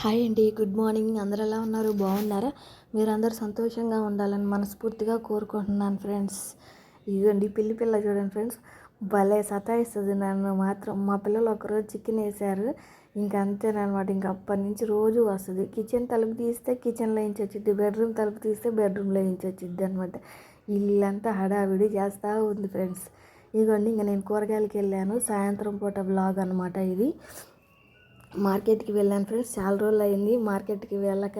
Hi అండి good morning. అందరు ఎలా ఉన్నారు? బాగున్నారా? మీరందరూ సంతోషంగా ఉండాలని మనస్ఫూర్తిగా కోరుకుంటున్నాను ఫ్రెండ్స్. ఇదిగోండి పిల్లి పిల్ల చూడండి ఫ్రెండ్స్. భలే సతాయిస్తుంది నన్ను మాత్రం. మా పిల్లలు ఒకరోజు చికెన్ వేసారు ఇంకా అంతేనమాట ఇంకా అప్పటి నుంచి రోజు వస్తుంది. కిచెన్ తలుపు తీస్తే కిచెన్లో నుంచి వచ్చింది బెడ్రూమ్ తలుపు తీస్తే బెడ్రూమ్లో నుంచి వచ్చింది అనమాట ఇల్లంతా హడావిడి చేస్తూ ఉంది ఫ్రెండ్స్. ఇదిగోండి ఇంకా నేను కూరగాయలకి వెళ్ళాను. సాయంత్రం పూట బ్లాగ్ అనమాట ఇది. మార్కెట్కి వెళ్ళాను ఫ్రెండ్స్. చాలా రోజులు అయింది మార్కెట్కి వెళ్ళక.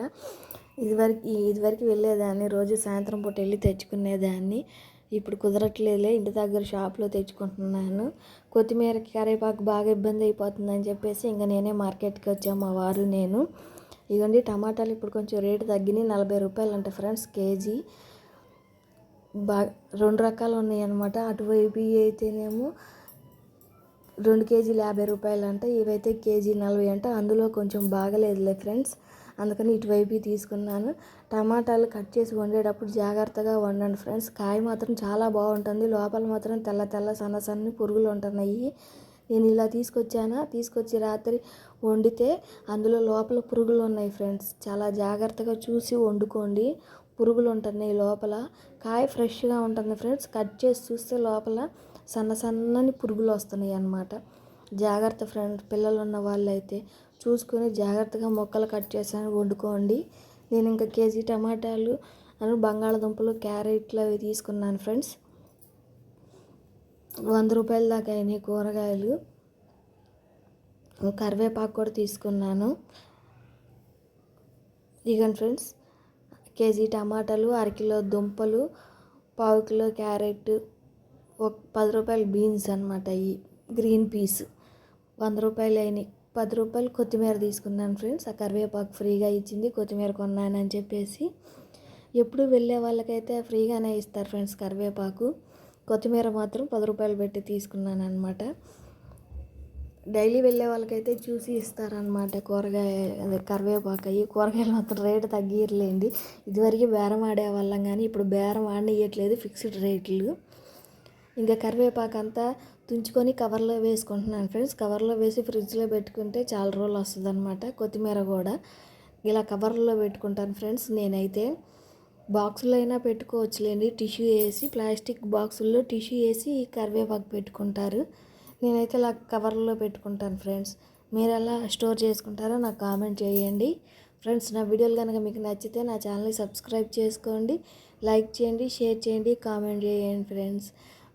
ఇదివరకు ఇదివరకు వెళ్ళేదాన్ని రోజు సాయంత్రం పూట వెళ్ళి తెచ్చుకునేదాన్ని. ఇప్పుడు కుదరట్లేదులే ఇంటి దగ్గర షాప్లో తెచ్చుకుంటున్నాను. కొత్తిమీరకి కరివేపాకు బాగా ఇబ్బంది అయిపోతుందని చెప్పేసి ఇంకా నేనే మార్కెట్కి వచ్చాము మా వారు నేను. ఇదిగోండి టమాటాలు ఇప్పుడు కొంచెం రేటు తగ్గినాయి నలభై రూపాయలు అంట ఫ్రెండ్స్ కేజీ. బాగా రెండు రకాలు ఉన్నాయి అనమాట అటువైపు అయితేనేమో రెండు కేజీలు యాభై రూపాయలు అంట ఇవైతే కేజీ నలభై అంట. అందులో కొంచెం బాగలేదులే ఫ్రెండ్స్. అందుకని ఇటువైపు తీసుకున్నాను. టమాటాలు కట్ చేసి వండేటప్పుడు జాగ్రత్తగా వండండి ఫ్రెండ్స్. కాయ మాత్రం చాలా బాగుంటుంది. లోపల మాత్రం తెల్ల తెల్ల సన్న సన్ని పురుగులు ఉంటున్నాయి. నేను ఇలా తీసుకొచ్చానా? తీసుకొచ్చి రాత్రి వండితే అందులో లోపల పురుగులు ఉన్నాయి ఫ్రెండ్స్. చాలా జాగ్రత్తగా చూసి వండుకోండి. పురుగులు ఉంటున్నాయి లోపల. కాయ ఫ్రెష్గా ఉంటుంది ఫ్రెండ్స్. కట్ చేసి చూస్తే లోపల సన్న సన్నని పురుగులు వస్తున్నాయి అన్నమాట. జాగ్రత్త ఫ్రెండ్ పిల్లలు ఉన్న వాళ్ళైతే చూసుకొని జాగ్రత్తగా మొక్కలు కట్ చేసాను వండుకోండి. నేను ఇంకా కేజీ టమాటాలు అను బంగాళదుంపలు క్యారెట్లు అవి తీసుకున్నాను ఫ్రెండ్స్ వంద రూపాయల దాకా అయినాయి కూరగాయలు. కరివేపాకు కూడా తీసుకున్నాను. ఇగన్ ఫ్రెండ్స్ కేజీ టమాటాలు అరకిలో దుంపలు పావు కిలో క్యారెట్ ఒక పది రూపాయలు బీన్స్ అనమాట ఈ గ్రీన్ పీస్. వంద రూపాయలు అయినాయి. పది రూపాయలు కొత్తిమీర తీసుకున్నాను ఫ్రెండ్స్. ఆ కరివేపాకు ఫ్రీగా ఇచ్చింది. కొత్తిమీర కొన్నానని చెప్పేసి ఎప్పుడు వెళ్ళే వాళ్ళకైతే ఫ్రీగానే ఇస్తారు ఫ్రెండ్స్ కరివేపాకు. కొత్తిమీర మాత్రం పది రూపాయలు పెట్టి తీసుకున్నాను అనమాట డైలీ వెళ్ళే వాళ్ళకైతే చూసి ఇస్తారనమాట కూరగాయ అదే కరివేపాకు. అయ్యి కూరగాయలు మాత్రం రేటు తగ్గిరలేండి. ఇదివరకు బేరం ఆడేవాళ్ళం కానీ ఇప్పుడు బేరం ఆడనియట్లేదు. ఫిక్స్డ్ రేట్లు. ఇంకా కరివేపాకు అంతా తుంచుకొని కవర్లో వేసుకుంటున్నాను ఫ్రెండ్స్. కవర్లో వేసి ఫ్రిడ్జ్లో పెట్టుకుంటే చాలా రోజులు వస్తుంది అనమాట కొత్తిమీర కూడా ఇలా కవర్లో పెట్టుకుంటాను ఫ్రెండ్స్. నేనైతే బాక్సులో అయినా పెట్టుకోవచ్చులేండి. టిష్యూ వేసి ప్లాస్టిక్ బాక్సుల్లో టిష్యూ వేసి కరివేపాకు పెట్టుకుంటారు. నేనైతే ఇలా కవర్లో పెట్టుకుంటాను ఫ్రెండ్స్. మీరు ఎలా స్టోర్ చేసుకుంటారో నాకు కామెంట్ చేయండి. ఫ్రెండ్స్ నా వీడియోలు కనుక మీకు నచ్చితే నా ఛానల్ని సబ్స్క్రైబ్ చేసుకోండి. లైక్ చేయండి షేర్ చేయండి కామెంట్ చేయండి ఫ్రెండ్స్.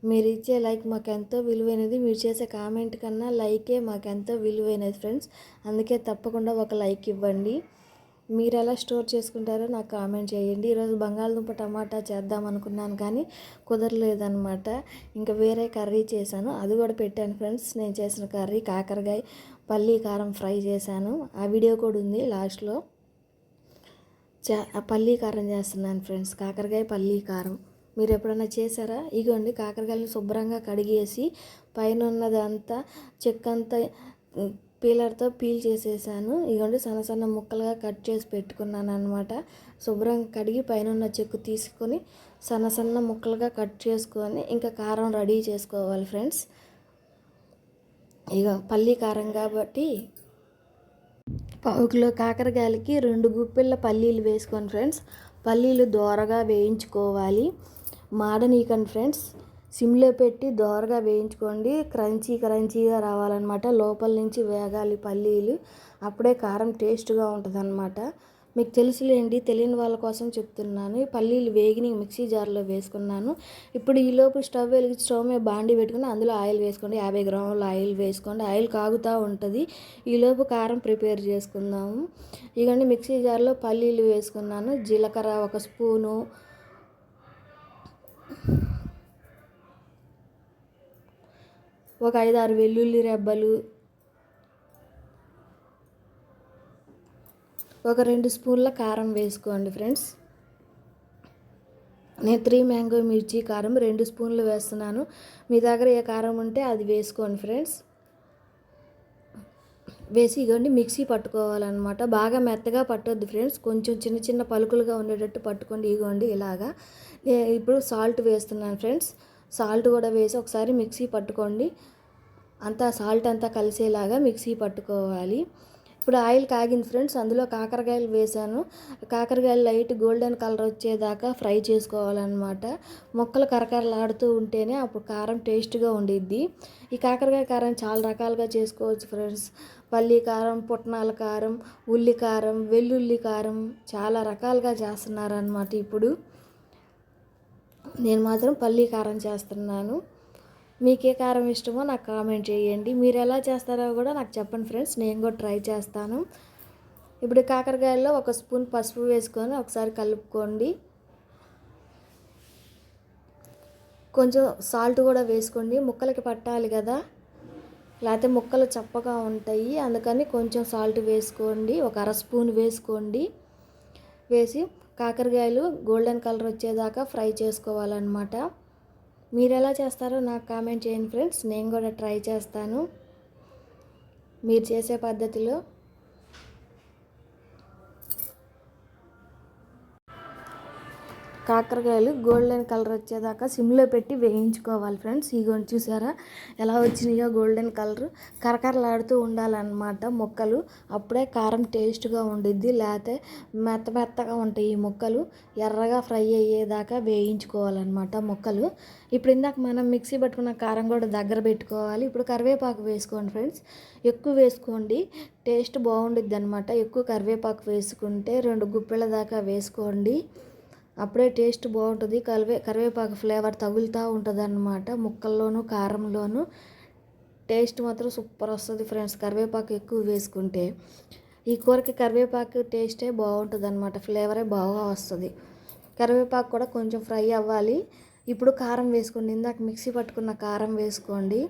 మీరు ఇచ్చే లైక్ మాకెంతో విలువైనది మీరు చేసే కామెంట్ కన్నా లైకే మాకెంతో విలువైనది ఫ్రెండ్స్. అందుకే తప్పకుండా ఒక లైక్ ఇవ్వండి. మీరు ఎలా స్టోర్ చేసుకుంటారో నాకు కామెంట్ చేయండి. ఈరోజు బంగాళదుంప టమాటా చేద్దాం అనుకున్నాను కానీ కుదరలేదనమాట ఇంకా వేరే కర్రీ చేశాను. అది కూడా పెట్టాను ఫ్రెండ్స్. నేను చేసిన కర్రీ కాకరకాయ పల్లీ కారం ఫ్రై చేశాను. ఆ వీడియో కూడా ఉంది లాస్ట్లో. చా పల్లీ కారం చేస్తున్నాను ఫ్రెండ్స్. కాకరకాయ పల్లీ కారం. మీరు ఎప్పుడైనా చేశారా? ఇగోండి కాకరకాయలను శుభ్రంగా కడిగేసి పైన ఉన్నదంతా చెక్కంతా పీలర్తో పీల్ చేసేసాను. ఇగోండి సన్న సన్న ముక్కలుగా కట్ చేసి పెట్టుకున్నాను అనమాట శుభ్రంగా కడిగి పైన ఉన్న చెక్కు తీసుకొని సన్న సన్న ముక్కలుగా కట్ చేసుకొని ఇంకా కారం రెడీ చేసుకోవాలి ఫ్రెండ్స్. ఇక పల్లీ కారం కాబట్టి పావు కిలో కాకరకాయలకి రెండు గుప్పిళ్ళ పల్లీలు వేసుకోండి ఫ్రెండ్స్. పల్లీలు దోరగా వేయించుకోవాలి. మాడనీకండి ఫ్రెండ్స్. సిమ్లో పెట్టి దోరగా వేయించుకోండి. క్రంచీ క్రంచీగా రావాలన్నమాట. లోపల నుంచి వేగాలి పల్లీలు. అప్పుడే కారం టేస్ట్గా ఉంటుంది అనమాట మీకు తెలుసులేండి తెలియని వాళ్ళ కోసం చెప్తున్నాను. పల్లీలు వేగిని మిక్సీ జార్లో వేసుకున్నాను. ఇప్పుడు ఈలోపు స్టవ్ వెలిగి స్టవ్ మీద బాండి పెట్టుకుని అందులో ఆయిల్ వేసుకోండి. యాభై గ్రాముల ఆయిల్ వేసుకోండి. ఆయిల్ కాగుతూ ఉంటుంది. ఈలోపు కారం ప్రిపేర్ చేసుకుందాము. ఇకండి మిక్సీ జార్లో పల్లీలు వేసుకున్నాను. జీలకర్ర ఒక స్పూను ఒక ఐదారు వెల్లుల్లి రెబ్బలు ఒక రెండు స్పూన్ల కారం వేసుకోండి ఫ్రెండ్స్. నేను త్రీ మ్యాంగో మిర్చి కారం రెండు స్పూన్లు వేస్తున్నాను. మీ దగ్గర ఏ కారం ఉంటే అది వేసుకోండి ఫ్రెండ్స్. వేసి ఇగోండి మిక్సీ పట్టుకోవాలన్నమాట. బాగా మెత్తగా పట్టొద్దు ఫ్రెండ్స్. కొంచెం చిన్న చిన్న పలుకులుగా ఉండేటట్టు పట్టుకోండి ఇగోండి ఇలాగా. ఇప్పుడు సాల్ట్ వేస్తున్నాను ఫ్రెండ్స్. సాల్ట్ కూడా వేసి ఒకసారి మిక్సీ పట్టుకోండి. అంతా సాల్ట్ అంతా కలిసేలాగా మిక్సీ పట్టుకోవాలి. ఇప్పుడు ఆయిల్ కాగింది ఫ్రెండ్స్ అందులో కాకరకాయలు వేసాను. కాకరకాయలు లైట్ గోల్డెన్ కలర్ వచ్చేదాకా ఫ్రై చేసుకోవాలన్నమాట. ముక్కలు కరకరలాడుతూ ఉంటేనే అప్పుడు కారం టేస్ట్గా ఉండిద్ది. ఈ కాకరకాయ కారం చాలా రకాలుగా చేసుకోవచ్చు ఫ్రెండ్స్. పల్లి కారం పుట్నాల కారం ఉల్లి కారం వెల్లుల్లి కారం చాలా రకాలుగా చేస్తున్నారనమాట ఇప్పుడు. నేను మాత్రం పల్లీ కారం చేస్తున్నాను. మీకే కారం ఇష్టమో నాకు కామెంట్ చేయండి. మీరు ఎలా చేస్తారో కూడా నాకు చెప్పండి ఫ్రెండ్స్. నేను కూడా ట్రై చేస్తాను. ఇప్పుడు కాకరకాయల్లో ఒక స్పూన్ పసుపు వేసుకొని ఒకసారి కలుపుకోండి. కొంచెం సాల్ట్ కూడా వేసుకోండి. ముక్కలకి పట్టాలి కదా. లేకపోతే ముక్కలు చప్పగా ఉంటాయి. అందుకని కొంచెం సాల్ట్ వేసుకోండి. ఒక అర స్పూన్ వేసుకోండి. వేసి కాకరకాయలు గోల్డెన్ కలర్ వచ్చేదాకా ఫ్రై చేసుకోవాలన్నమాట. మీరు ఎలా చేస్తారో నాకు కామెంట్ చేయండి ఫ్రెండ్స్. నేను కూడా ట్రై చేస్తాను. మీరు చేసే పద్ధతిలో కాకరకాయలు గోల్డెన్ కలర్ వచ్చేదాకా సిమ్లో పెట్టి వేయించుకోవాలి ఫ్రెండ్స్. ఇగోండి చూసారా? ఎలా వచ్చినాయో గోల్డెన్ కలర్. కరకరలాడుతూ ఉండాలన్నమాట ముక్కలు. అప్పుడే కారం టేస్ట్గా ఉండిద్ది. లేకపోతే మెత్త మెత్తగా ఉంటాయి ఈ ముక్కలు. ఎర్రగా ఫ్రై అయ్యేదాకా వేయించుకోవాలన్నమాట ముక్కలు. ఇప్పుడు ఇందాక మనం మిక్సీ పట్టుకున్న కారం కూడా దగ్గర పెట్టుకోవాలి. ఇప్పుడు కరివేపాకు వేసుకోండి ఫ్రెండ్స్. ఎక్కువ వేసుకోండి. టేస్ట్ బాగుండిద్ది అనమాట ఎక్కువ కరివేపాకు వేసుకుంటే రెండు గుప్పెల దాకా వేసుకోండి. అప్పుడే టేస్ట్ బాగుంటుంది. కరివే కరివేపాకు ఫ్లేవర్ తగులుతూ ఉంటుంది అన్నమాట ముక్కల్లోనూ కారంలోనూ టేస్ట్ మాత్రం సూపర్ వస్తుంది ఫ్రెండ్స్. కరివేపాకు ఎక్కువ వేసుకుంటే ఈ కూరకి కరివేపాకు టేస్టే బాగుంటుంది అనమాట ఫ్లేవరే బాగా వస్తుంది. కరివేపాకు కూడా కొంచెం ఫ్రై అవ్వాలి. ఇప్పుడు కారం వేసుకోండి. ఇందాక మిక్సీ పట్టుకున్న కారం వేసుకోండి.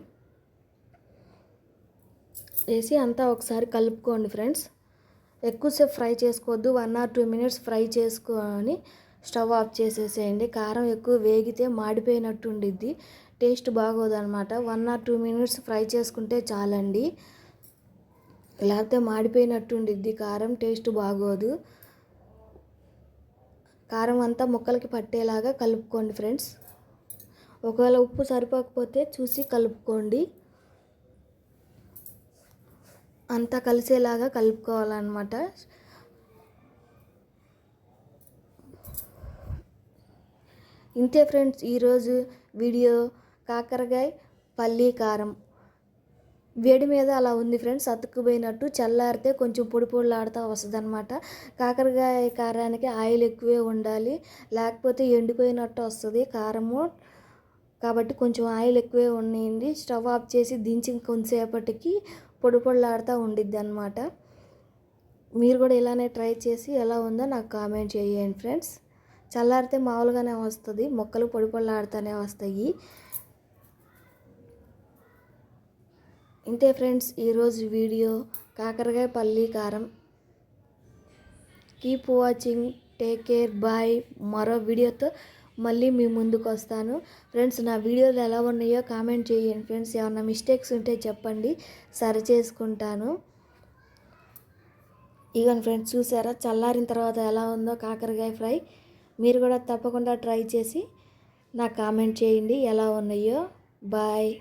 వేసి అంతా ఒకసారి కలుపుకోండి ఫ్రెండ్స్. ఎక్కువసేపు ఫ్రై చేసుకోవద్దు. One or two minutes fry చేసుకొని స్టవ్ ఆఫ్ చేసేసేయండి. కారం ఎక్కువ వేగితే మాడిపోయినట్టు ఉండిద్ది taste బాగోదనమాట one or two minutes fry చేసుకుంటే చాలండి. లేకపోతే మాడిపోయినట్టు ఉండిద్ది కారం. టేస్ట్ బాగోదు. కారం అంతా ముక్కలకి పట్టేలాగా కలుపుకోండి ఫ్రెండ్స్. ఒకవేళ ఉప్పు సరిపోకపోతే చూసి కలుపుకోండి. అంతా కలిసేలాగా కలుపుకోవాలన్నమాట. ఇంతే ఫ్రెండ్స్ ఈరోజు వీడియో కాకరకాయ పల్లీ కారం. వేడి మీద అలా ఉంది ఫ్రెండ్స్ అతుక్కుపోయినట్టు చల్లారితే కొంచెం పొడి పొడిలాడుతూ వస్తుంది అనమాట కాకరకాయ కారానికి ఆయిల్ ఎక్కువే ఉండాలి లేకపోతే ఎండిపోయినట్టు వస్తుంది కారము. కాబట్టి కొంచెం ఆయిల్ ఎక్కువే ఉన్నాయండి స్టవ్ ఆఫ్ చేసి దించి కొంతసేపటికి పొడి పొడిలాడుతూ ఉండిద్ది అనమాట మీరు కూడా ఇలానే ట్రై చేసి ఎలా ఉందో నాకు కామెంట్ చేయండి ఫ్రెండ్స్. చల్లారితే మామూలుగానే వస్తుంది మొక్కలు పొడి పొడిలాడుతూనే వస్తాయి. ఇంతే ఫ్రెండ్స్ ఈరోజు వీడియో కాకరకాయ పల్లి కారం. Keep watching take care bye మరో వీడియోతో మళ్ళీ మీ ముందుకు వస్తాను. ఫ్రెండ్స్ నా వీడియోలు ఎలా ఉన్నాయో కామెంట్ చేయండి. ఫ్రెండ్స్ ఏమన్నా మిస్టేక్స్ ఉంటే చెప్పండి. సరి చేసుకుంటాను. ఇవన్నీ ఫ్రెండ్స్ చూసారా? చల్లారిన తర్వాత ఎలా ఉందో కాకరకాయ ఫ్రై. మీరు కూడా తప్పకుండా ట్రై చేసి నాకు కామెంట్ చేయండి ఎలా ఉన్నాయో. బాయ్.